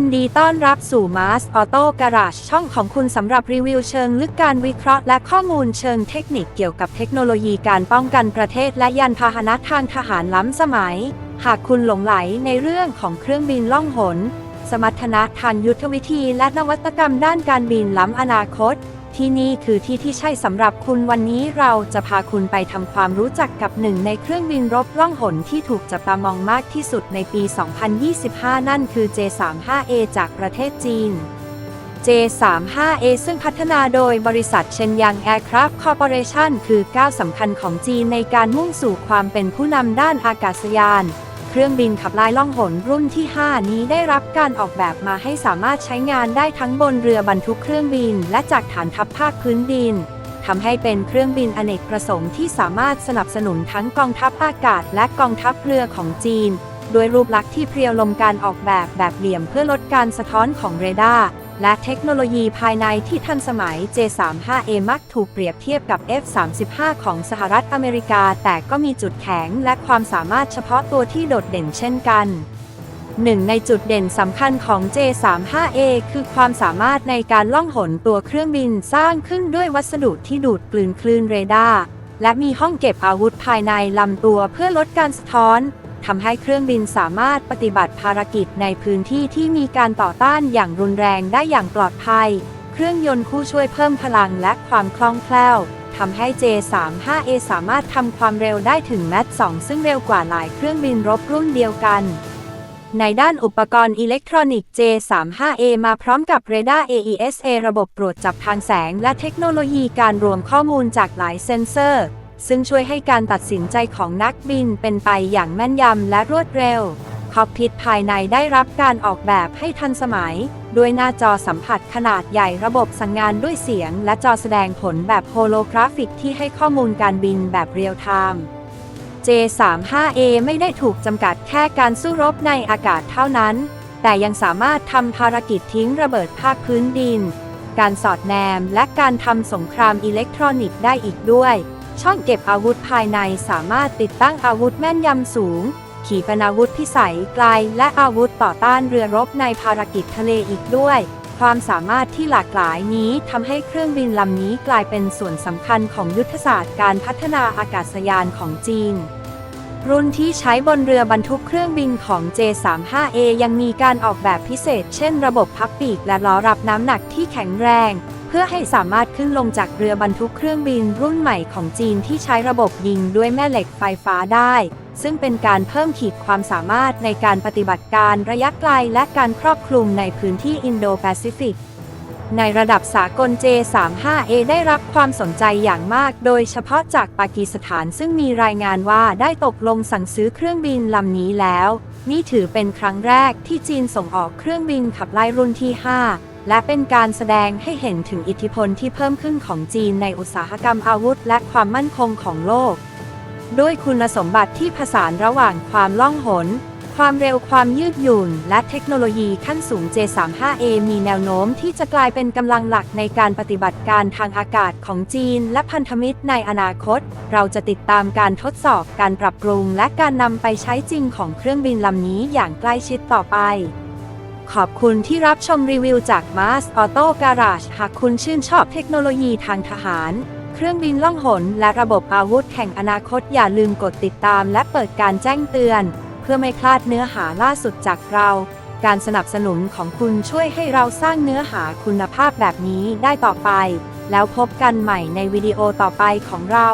ยินดีต้อนรับสู่ Mars Auto Garage ช่องของคุณสำหรับรีวิวเชิงลึกการวิเคราะห์และข้อมูลเชิงเทคนิคเกี่ยวกับเทคโนโลยีการป้องกันประเทศและยานพาหนะทางทหารล้ำสมัย หากคุณหลงไหลในเรื่องของเครื่องบินล่องหน สมรรถนะทางยุทธวิธีและนวัตกรรมด้านการบินล้ำอนาคต ที่นี่คือที่ที่ใช่สำหรับคุณวันนี้เราจะพาคุณไปทำความรู้จักกับหนึ่งในเครื่องบินรบล่องหนที่ถูกจับตามองมากที่สุดในปี 2025 นั่นคือ J35A จากประเทศจีน J35A ซึ่งพัฒนาโดยบริษัทเชนยังแอร์คราฟคอร์ปอเรชันคือก้าวสำคัญของจีนในการมุ่งสู่ความเป็นผู้นำด้านอากาศยาน เครื่องบินขับลายล่องหนรุ่นที่ 5 นี้ได้รับการออกแบบมาให้สามารถใช้งานได้ทั้งบนเรือบรรทุกเครื่องบิน และจากฐานทัพภาคพื้นดินทำให้เป็นเครื่องบินอเนกประสงค์ที่สามารถสนับสนุนทั้งกองทัพอากาศและกองทัพเรือของจีน โดยรูปลักษณ์ที่เพรียวลมการออกแบบแบบเหลี่ยมเพื่อลดการสะท้อนของเรดาร์ และเทคโนโลยีภายในที่ทันสมัย J35A มักถูกเปรียบเทียบกับ F35 ของสหรัฐอเมริกา แต่ก็มีจุดแข็งและความสามารถเฉพาะตัวที่โดดเด่นเช่นกันหนึ่งในจุดเด่นสำคัญของ J35A คือความสามารถในการล่องหนตัวเครื่องบินสร้างขึ้นด้วยวัสดุที่ดูดกลืนคลื่นเรดาร์และมีห้องเก็บอาวุธภายในลำตัวเพื่อลดการสะท้อน ทำให้เครื่องบินสามารถปฏิบัติภารกิจในพื้นที่ที่มีการต่อต้านอย่างรุนแรงได้อย่างปลอดภัย เครื่องยนต์คู่ช่วยเพิ่มพลังและความคล่องแคล่วทำให้ J35A สามารถทำความเร็วได้ถึงแมต2ซึ่งเร็วกว่าหลายเครื่องบินรบรุ่นเดียวกันในด้านอุปกรณ์อิเล็กทรอนิกส์ J35A มาพร้อมกับเรดาร์ AESA ระบบตรวจจับทางแสง และเทคโนโลยีการรวมข้อมูลจากหลายเซ็นเซอร์ ซึ่งช่วยให้การตัดสินใจของนักบินเป็นไปอย่างแม่นยำและรวดเร็ว คอกพิทภายในได้รับการออกแบบให้ทันสมัย ด้วยหน้าจอสัมผัสขนาดใหญ่ระบบสั่งงานด้วยเสียง และจอแสดงผลแบบโฮโลกราฟิกที่ให้ข้อมูลการบินแบบเรียลไทม์ J35A ไม่ได้ถูกจำกัดแค่การสู้รบในอากาศเท่านั้น แต่ยังสามารถทำภารกิจทิ้งระเบิดภาคพื้นดิน การสอดแนมและการทำสงครามอิเล็กทรอนิกส์ได้อีกด้วย ช่องเก็บอาวุธภายในสามารถติดตั้งอาวุธแม่นยำสูง ขีปนาวุธพิสัยไกล และอาวุธต่อต้านเรือรบในภารกิจทะเลอีกด้วย ความสามารถที่หลากหลายนี้ทำให้เครื่องบินลำนี้กลายเป็นส่วนสำคัญของยุทธศาสตร์การพัฒนาอากาศยานของจีนรุ่นที่ใช้บนเรือบรรทุกเครื่องบินของ J35A ยังมีการออกแบบพิเศษ เช่นระบบพับปีกและล้อรับน้ำหนักที่แข็งแรง เพื่อให้สามารถขึ้นลงจากเรือบรรทุกเครื่องบินรุ่นใหม่ของจีนที่ใช้ระบบยิงด้วยแม่เหล็กไฟฟ้าได้ ซึ่งเป็นการเพิ่มขีดความสามารถในการปฏิบัติการระยะไกลและการครอบคลุมในพื้นที่อินโดแปซิฟิก ในระดับสากล J35A ได้รับความสนใจอย่างมาก โดยเฉพาะจากปากีสถานซึ่งมีรายงานว่าได้ตกลงสั่งซื้อเครื่องบินลำนี้แล้ว นี่ถือเป็นครั้งแรกที่จีนส่งออกเครื่องบินขับไล่รุ่นที่ 5 และเป็นการแสดงให้เห็นถึงอิทธิพลที่เพิ่มขึ้นของจีนในอุตสาหกรรมอาวุธ และความมั่นคงของโลก ด้วยคุณสมบัติที่ผสานระหว่างความล่องหน ความเร็วความยืดหยุ่น และเทคโนโลยีขั้นสูง J35A มีแนวโน้มที่จะกลายเป็นกำลังหลักในการปฏิบัติการทางอากาศของจีน และพันธมิตรในอนาคต เราจะติดตามการทดสอบการปรับปรุง และการนำไปใช้จริงของเครื่องบินลำนี้อย่างใกล้ชิดต่อไป ขอบคุณที่รับชมรีวิวจาก Mars Auto Garage หากคุณชื่นชอบเทคโนโลยีทางทหาร เครื่องบินล่องหน และระบบอาวุธแห่งอนาคตอย่าลืมกดติดตามและเปิดการแจ้งเตือน เพื่อไม่พลาดเนื้อหาล่าสุดจากเรา การสนับสนุนของคุณช่วยให้เราสร้างเนื้อหาคุณภาพแบบนี้ได้ต่อไป แล้วพบกันใหม่ในวิดีโอต่อไปของเรา